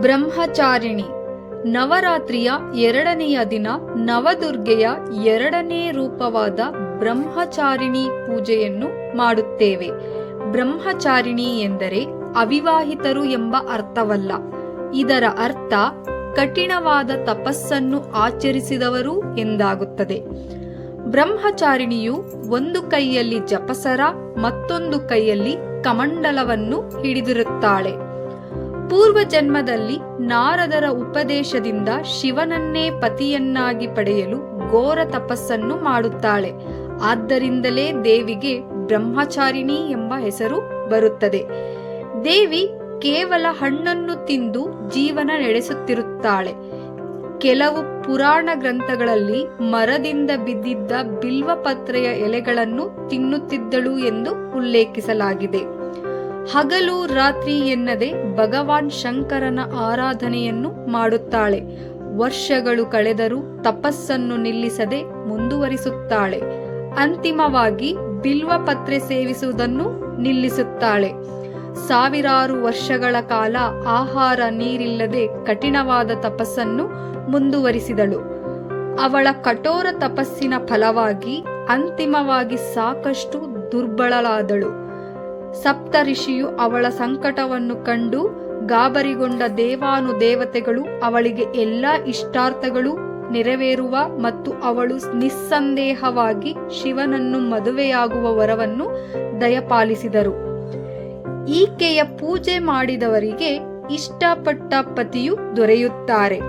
ಬ್ರಹ್ಮಚಾರಿಣಿ. ನವರಾತ್ರಿಯ ಎರಡನೆಯ ದಿನ ನವದುರ್ಗೆಯ ಎರಡನೇ ರೂಪವಾದ ಬ್ರಹ್ಮಚಾರಿಣಿ ಪೂಜೆಯನ್ನು ಮಾಡುತ್ತೇವೆ. ಬ್ರಹ್ಮಚಾರಿಣಿ ಎಂದರೆ ಅವಿವಾಹಿತರು ಎಂಬ ಅರ್ಥವಲ್ಲ. ಇದರ ಅರ್ಥ ಕಠಿಣವಾದ ತಪಸ್ಸನ್ನು ಆಚರಿಸಿದವರು ಎಂದಾಗುತ್ತದೆ. ಬ್ರಹ್ಮಚಾರಿಣಿಯು ಒಂದು ಕೈಯಲ್ಲಿ ಜಪಸರ ಮತ್ತೊಂದು ಕೈಯಲ್ಲಿ ಕಮಂಡಲವನ್ನು ಹಿಡಿದಿರುತ್ತಾಳೆ. ಪೂರ್ವ ಜನ್ಮದಲ್ಲಿ ನಾರದರ ಉಪದೇಶದಿಂದ ಶಿವನನ್ನೇ ಪತಿಯನ್ನಾಗಿ ಪಡೆಯಲು ಘೋರ ತಪಸ್ಸನ್ನು ಮಾಡುತ್ತಾಳೆ. ಆದ್ದರಿಂದಲೇ ದೇವಿಗೆ ಬ್ರಹ್ಮಚಾರಿಣಿ ಎಂಬ ಹೆಸರು ಬರುತ್ತದೆ. ದೇವಿ ಕೇವಲ ಹಣ್ಣನ್ನು ತಿಂದು ಜೀವನ ನಡೆಸುತ್ತಿರುತ್ತಾಳೆ. ಕೆಲವು ಪುರಾಣ ಗ್ರಂಥಗಳಲ್ಲಿ ಮರದಿಂದ ಬಿದ್ದಿದ್ದ ಬಿಲ್ವಪತ್ರೆಯ ಎಲೆಗಳನ್ನು ತಿನ್ನುತ್ತಿದ್ದಳು ಎಂದು ಉಲ್ಲೇಖಿಸಲಾಗಿದೆ. ಹಗಲು ರಾತ್ರಿ ಎನ್ನದೆ ಭಗವಾನ್ ಶಂಕರನ ಆರಾಧನೆಯನ್ನು ಮಾಡುತ್ತಾಳೆ. ವರ್ಷಗಳು ಕಳೆದರೂ ತಪಸ್ಸನ್ನು ನಿಲ್ಲಿಸದೆ ಮುಂದುವರಿಸುತ್ತಾಳೆ. ಅಂತಿಮವಾಗಿ ಬಿಲ್ವಪತ್ರೆ ಸೇವಿಸುವುದನ್ನು ನಿಲ್ಲಿಸುತ್ತಾಳೆ. ಸಾವಿರಾರು ವರ್ಷಗಳ ಕಾಲ ಆಹಾರ ನೀರಿಲ್ಲದೆ ಕಠಿಣವಾದ ತಪಸ್ಸನ್ನು ಮುಂದುವರಿಸಿದಳು. ಅವಳ ಕಠೋರ ತಪಸ್ಸಿನ ಫಲವಾಗಿ ಅಂತಿಮವಾಗಿ ಸಾಕಷ್ಟು ದುರ್ಬಲಳಾದಳು ಸಪ್ತಋಷಿಯು ಅವಳ ಸಂಕಟವನ್ನು ಕಂಡು ಗಾಬರಿಗೊಂಡ ದೇವಾನು ದೇವತೆಗಳು ಅವಳಿಗೆ ಎಲ್ಲ ಇಷ್ಟಾರ್ಥಗಳು ನೆರವೇರುವ ಮತ್ತು ಅವಳು ನಿಸ್ಸಂದೇಹವಾಗಿ ಶಿವನನ್ನು ಮದುವೆಯಾಗುವ ವರವನ್ನು ದಯಪಾಲಿಸಿದರು. ಈಕೆಯ ಪೂಜೆ ಮಾಡಿದವರಿಗೆ ಇಷ್ಟಪಟ್ಟ ಪತಿಯು ದೊರೆಯುತ್ತಾರೆ.